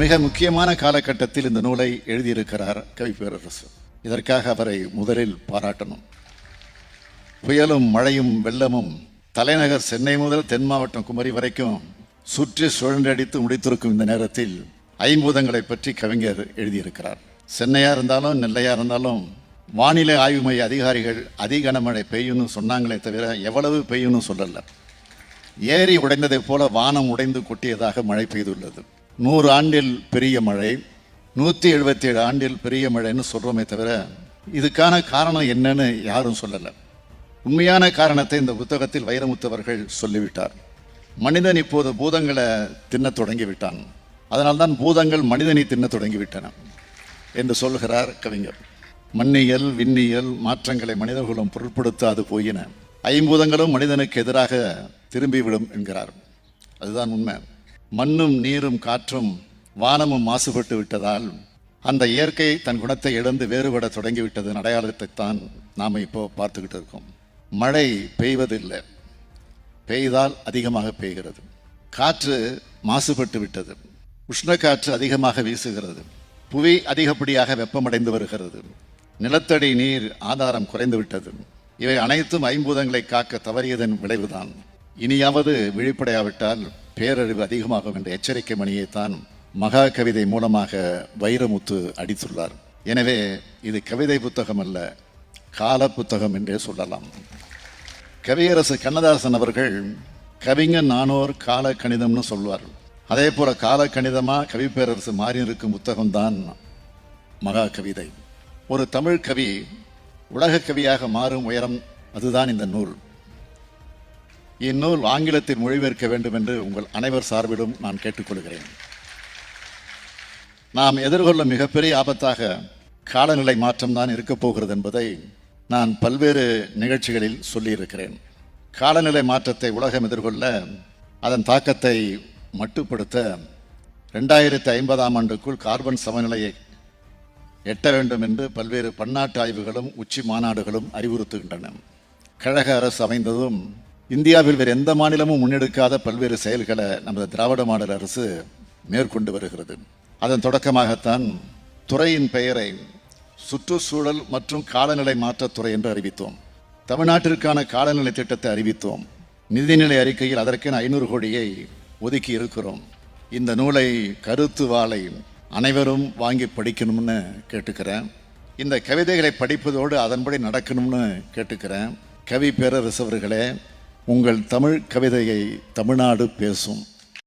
மிக முக்கியமான காலகட்டத்தில் இந்த நூலை எழுதியிருக்கிறார் கவி பேரரசு. இதற்காக அவரை முதலில் பாராட்டணும். புயலும் மழையும் வெள்ளமும் தலைநகர் சென்னை முதல் தென் மாவட்டம் குமரி வரைக்கும் சுற்றி சுழன்றடித்து முடித்திருக்கும் இந்த நேரத்தில் ஐம்பூதங்களை பற்றி கவிஞர் எழுதியிருக்கிறார். சென்னையாக இருந்தாலும் நெல்லையாக இருந்தாலும் வானிலை ஆய்வு மைய அதிகாரிகள் அதிக மழை பெய்யும்னு சொன்னாங்களே தவிர எவ்வளவு பெய்யும்னு சொல்லலை. ஏரி உடைந்ததைப் போல வானம் உடைந்து கொட்டியதாக மழை பெய்துள்ளது. நூறு ஆண்டில் பெரிய மழை நூற்றி எழுபத்தி ஏழு ஆண்டில் பெரிய மழைன்னு சொல்கிறோமே தவிர இதுக்கான காரணம் என்னன்னு யாரும் சொல்லலை. உண்மையான காரணத்தை இந்த புத்தகத்தில் வைரமுத்து அவர்கள் சொல்லிவிட்டார். மனிதன் இப்போது பூதங்களை தின்னத் தொடங்கி விட்டான் அதனால்தான் பூதங்கள் மனிதனை தின்னத் தொடங்கிவிட்டன என்று சொல்கிறார் கவிஞர். மண்ணியல் விண்ணியல் மாற்றங்களை மனிதகுலம் பொருட்படுத்தாது போயின. ஐம்பூதங்களும் மனிதனுக்கு எதிராக திரும்பிவிடும் என்கிறார். அதுதான் உண்மை. மண்ணும் நீரும் காற்றும் வானமும் மாசுபட்டு விட்டதால் அந்த இயற்கை தன் குணத்தை இழந்து வேறுபட தொடங்கிவிட்டதன் அடையாளத்தைத்தான் நாம் இப்போ பார்த்துக்கிட்டு இருக்கோம். மழை பெய்வதில்லை. பெய்தால் அதிகமாக பெய்கிறது. காற்று மாசுபட்டு விட்டது. உஷ்ணக்காற்று அதிகமாக வீசுகிறது. புவி அதிகப்படியாக வெப்பமடைந்து வருகிறது. நிலத்தடி நீர் ஆதாரம் குறைந்து விட்டது. இவை அனைத்தும் ஐம்பூதங்களை காக்க தவறியதன் விளைவுதான். இனியாவது விழிப்படையாவிட்டால் பேரழிவு அதிகமாகும் என்ற எச்சரிக்கை மணியை தான் மகா கவிதை மூலமாக வைரமுத்து அடித்துள்ளார். எனவே இது கவிதை புத்தகம் அல்ல கால புத்தகம் என்றே சொல்லலாம். கவியரசு கண்ணதாசன் அவர்கள் கவிஞன் நானோர் கால கணிதம்னு சொல்வார் அதே போல கால கணிதமா கவிப்பேரரசு மாறி இருக்கும் புத்தகம்தான் மகா கவிதை ஒரு தமிழ் கவி உலக கவியாக மாறும் உயரம் அதுதான் இந்த நூல். இந்நூல் ஆங்கிலத்தில் மொழிபெயர்க்க வேண்டும் என்று உங்கள் அனைவர் சார்பிலும் நான் கேட்டுக்கொள்கிறேன். நாம் எதிர்கொள்ளும் மிகப்பெரிய ஆபத்தாக காலநிலை மாற்றம்தான் இருக்கப் போகிறது என்பதை நான் பல்வேறு நிகழ்ச்சிகளில் சொல்லியிருக்கிறேன். காலநிலை மாற்றத்தை உலகம் எதிர்கொள்ள அதன் தாக்கத்தை மட்டுப்படுத்த ரெண்டாயிரத்தி ஐம்பதாம் ஆண்டுக்குள் கார்பன் சமநிலையை எட்ட வேண்டும் என்று பல்வேறு பன்னாட்டு ஆய்வுகளும் உச்சி மாநாடுகளும் அறிவுறுத்துகின்றன. கழக அரசு அமைந்ததும் இந்தியாவில் வேறு எந்த மாநிலமும் முன்னெடுக்காத பல்வேறு செயல்களை நமது திராவிட மாடல் அரசு மேற்கொண்டு வருகிறது. அதன் தொடக்கமாகத்தான் துறையின் பெயரை சுற்றுச்சூழல் மற்றும் காலநிலை மாற்றத்துறை என்று அறிவித்தோம். தமிழ்நாட்டிற்கான காலநிலை திட்டத்தை அறிவித்தோம். நிதிநிலை அறிக்கையில் அதற்கென ஐநூறு கோடியை ஒதுக்கி இருக்கிறோம். இந்த நூலை கருத்து வாழை அனைவரும் வாங்கி படிக்கணும்னு கேட்டுக்கிறேன். இந்த கவிதைகளை படிப்பதோடு அதன்படி நடக்கணும்னு கேட்டுக்கிறேன். கவி பேரரசவர்களே உங்கள் தமிழ் கவிதையை தமிழ்நாடு பேசும்.